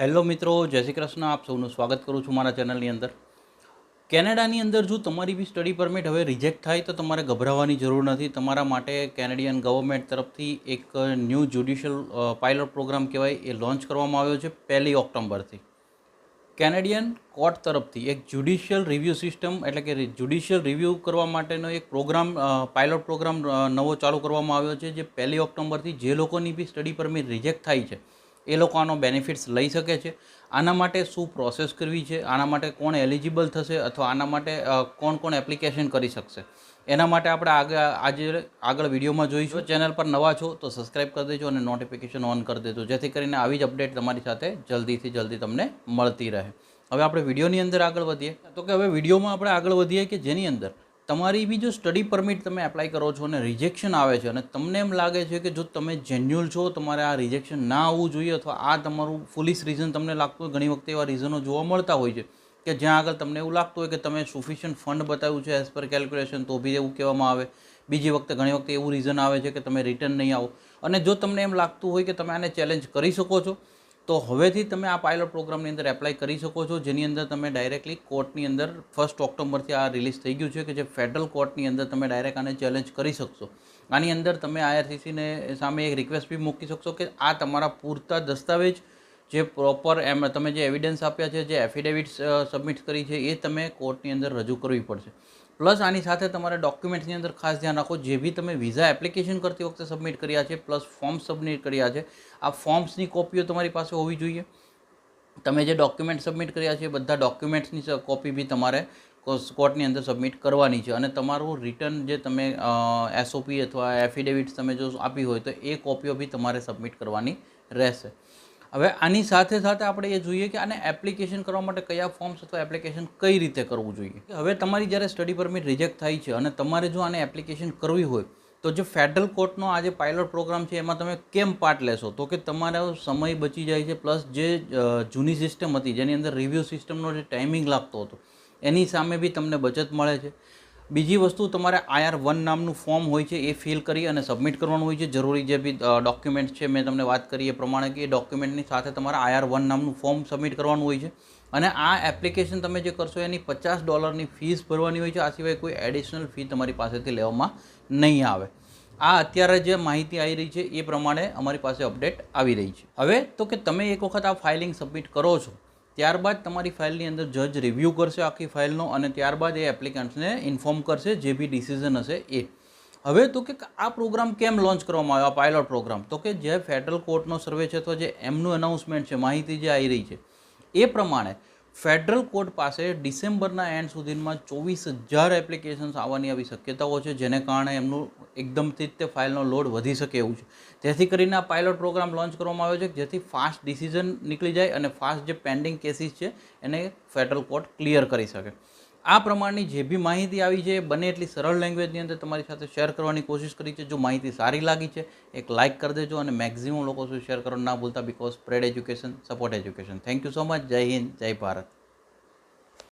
Hello મિત્રો, જય શ્રી કૃષ્ણ. આપ સૌનું સ્વાગત કરું છું મારા ચેનલની અંદર. કેનેડાની અંદર જો તમારી બી સ્ટડી પરમિટ હવે રિજેક્ટ થાય તો તમારે ગભરાવાની જરૂર નથી. તમારા માટે કેનેડિયન ગવર્મેન્ટ તરફથી એક ન્યૂ જ્યુડિશિયલ પાયલોટ પ્રોગ્રામ કહેવાય, એ લોન્ચ કરવામાં આવ્યો છે પહેલી ઓક્ટોબરથી. કેનેડિયન કોર્ટ તરફથી એક જ્યુડિશિયલ રિવ્યૂ સિસ્ટમ, એટલે કે જ્યુડિશિયલ રિવ્યૂ કરવા માટેનો એક પ્રોગ્રામ પાયલોટ પ્રોગ્રામ નવો ચાલુ કરવામાં આવ્યો છે, જે પહેલી ઓક્ટોબરથી જે લોકોની બી સ્ટડી પરમિટ રિજેક્ટ થાય છે એ લોકો આનો બેનિફિટ્સ લઈ શકે છે. આના માટે શું પ્રોસેસ કરવી છે? આના માટે કોણ એલિજિબલ થશે અથવા આના માટે કોણ કોણ એપ્લિકેશન કરી શકશે? એના માટે આપણે આગળ આજે આગળ વિડીયોમાં જોઈશું. ચેનલ પર નવા છો તો સબસ્ક્રાઈબ કરી દેજો અને નોટિફિકેશન ઓન કરી દેજો. જેથી કરીને આવી જ અપડેટ તમારી સાથે જલ્દીથી જલ્દી તમને મળતી રહે. હવે આપણે વિડીયોની અંદર આગળ વધીએ. તો કે હવે વિડીયોમાં આપણે આગળ વધીએ કે જેની અંદર? તમારી બી જો સ્ટડી પરમિટ તમે એપ્લાય કરો છો અને રિજેક્શન આવે છે અને તમને એમ લાગે છે કે જો તમે જેન્યુઅલ છો, તમારે આ રિજેક્શન ના આવવું જોઈએ અથવા આ તમારું ફુલિશ રીઝન તમને લાગતું હોય, ઘણી વખતે એવા રીઝનો જોવા મળતા હોય છે કે જ્યાં આગળ તમને એવું લાગતું હોય કે તમે સુફિશિયન્ટ ફંડ બતાવ્યું છે એઝ પર કેલ્ક્યુલેશન તો બી એવું કહેવામાં આવે. બીજી વખતે ઘણી વખતે એવું રીઝન આવે છે કે તમે રિટર્ન નહીં આવો. અને જો તમને એમ લાગતું હોય કે તમે આને ચેલેન્જ કરી શકો છો તો હવેથી તમે આ પાયલોટ પ્રોગ્રામની અંદર એપ્લાય કરી શકો છો. જેની અંદર તમે ડાયરેક્ટલી કોર્ટની અંદર ફર્સ્ટ ઓક્ટોબરથી આ રિલીઝ થઈ ગયું છે કે જે ફેડરલ કોર્ટની અંદર તમે ડાયરેક્ટ આને ચેલેન્જ કરી શકશો. આની અંદર તમે આઈઆરસીસીને સામે એક રિક્વેસ્ટ બી મૂકી શકશો કે આ તમારા પૂરતા દસ્તાવેજ જે પ્રોપર એમ તમે જે એવિડન્સ આપ્યા છે, જે એફિડેવિટ્સ સબમિટ કરી છે, એ તમે કોર્ટની અંદર રજૂ કરવી પડશે. પ્લસ આની સાથે તમારે ડોક્યુમેન્ટ્સની અંદર ખાસ ધ્યાન રાખો, જે બી તમે વિઝા એપ્લિકેશન કરતી વખતે સબમિટ કર્યા છે, પ્લસ ફોર્મ સબમિટ કર્યા છે. આ ફોર્મ્સની કોપીઓ તમારી પાસે હોવી જોઈએ. તમે જે ડોક્યુમેન્ટ સબમિટ કર્યા છે, બધા ડોક્યુમેન્ટ્સની કોપી બી તમારે કોર્ટની અંદર સબમિટ કરવાની છે. અને તમારું રિટર્ન જે તમે એસઓપી અથવા એફિડેવિટ્સ તમે જો આપી હોય તો એ કોપીઓ બી તમારે સબમિટ કરવાની રહેશે. હવે આની સાથે સાથે આપણે એ જોઈએ કે આને એપ્લિકેશન કરવા માટે કયા ફોર્મ્સ અથવા એપ્લિકેશન કઈ રીતે કરવું જોઈએ? હવે તમારી જ્યારે સ્ટડી પરમિટ રિજેક્ટ થાય છે અને તમારે જો આને એપ્લિકેશન કરવી હોય, તો જે ફેડરલ કોર્ટનો આ જે પાયલોટ પ્રોગ્રામ છે, એમાં તમે કેમ પાર્ટ લેશો? તો કે તમારો સમય બચી જાય છે પ્લસ જે જૂની સિસ્ટમ હતી, જેની અંદર રિવ્યૂ સિસ્ટમનો જે ટાઈમિંગ લાગતો હતો, એની સામે બી તમને બચત મળે છે. બીજી વસ્તુ તમારે આઈઆર વન નામનું ફોર્મ હોય છે એ ફિલ કરી અને સબમિટ કરવાનું હોય છે. જરૂરી જે બી ડોક્યુમેન્ટ છે, મેં તમને વાત કરી એ પ્રમાણે કે એ ડોક્યુમેન્ટની સાથે તમારે આઈઆર વન નામનું ફોર્મ સબમિટ કરવાનું હોય છે. અને આ એપ્લિકેશન તમે જે કરશો એની પચાસ ડોલરની ફીસ ભરવાની હોય છે. આ સિવાય કોઈ એડિશનલ ફી તમારી પાસેથી લેવામાં નહીં આવે. આ અત્યારે જે માહિતી આવી રહી છે એ પ્રમાણે અમારી પાસે અપડેટ આવી રહી છે. હવે તો કે તમે એક વખત આ ફાઇલિંગ સબમિટ કરો છો ત્યારબાદ તમારી ફાઇલની અંદર જજ રિવ્યૂ કરશે આખી ફાઇલનો અને ત્યારબાદ એ એપ્લિકન્ટ્સને ઇન્ફોર્મ કરશે જે બી ડિસિઝન હશે એ. હવે તો કે આ પ્રોગ્રામ કેમ લોન્ચ કરવામાં આવ્યો? આ પાયલોટ પ્રોગ્રામ તો કે જે ફેડરલ કોર્ટનો સર્વે છે અથવા જે એમનું એનાઉન્સમેન્ટ છે, માહિતી જે આવી રહી છે, એ પ્રમાણે ફેડરલ કોર્ટ પાસે ડિસેમ્બરના એન્ડ સુધીમાં ચોવીસ હજાર એપ્લિકેશન્સ આવવાની આવી શક્યતાઓ છે, જેને કારણે એમનું એકદમથી જ તે ફાઇલનો લોડ વધી શકે એવું છે. જેથી કરીને આ પાયલોટ પ્રોગ્રામ લોન્ચ કરવામાં આવ્યો છે, જેથી ફાસ્ટ ડિસિઝન નીકળી જાય અને ફાસ્ટ જે પેન્ડિંગ કેસીસ છે, એને ફેડરલ કોર્ટ ક્લિયર કરી શકે. આ પ્રમાણની જે બી માહિતી આવી છે બને એટલી સરળ લેંગ્વેજની અંદર તમારી સાથે શેર કરવાની કોશિશ કરી છે. જો માહિતી સારી લાગી છે, એક લાઇક કરી દેજો અને મેક્ઝિમમ લોકો સુધી શેર કરવાનું ના ભૂલતા because spread education support education thank you so much Jai Hind, Jai Bharat.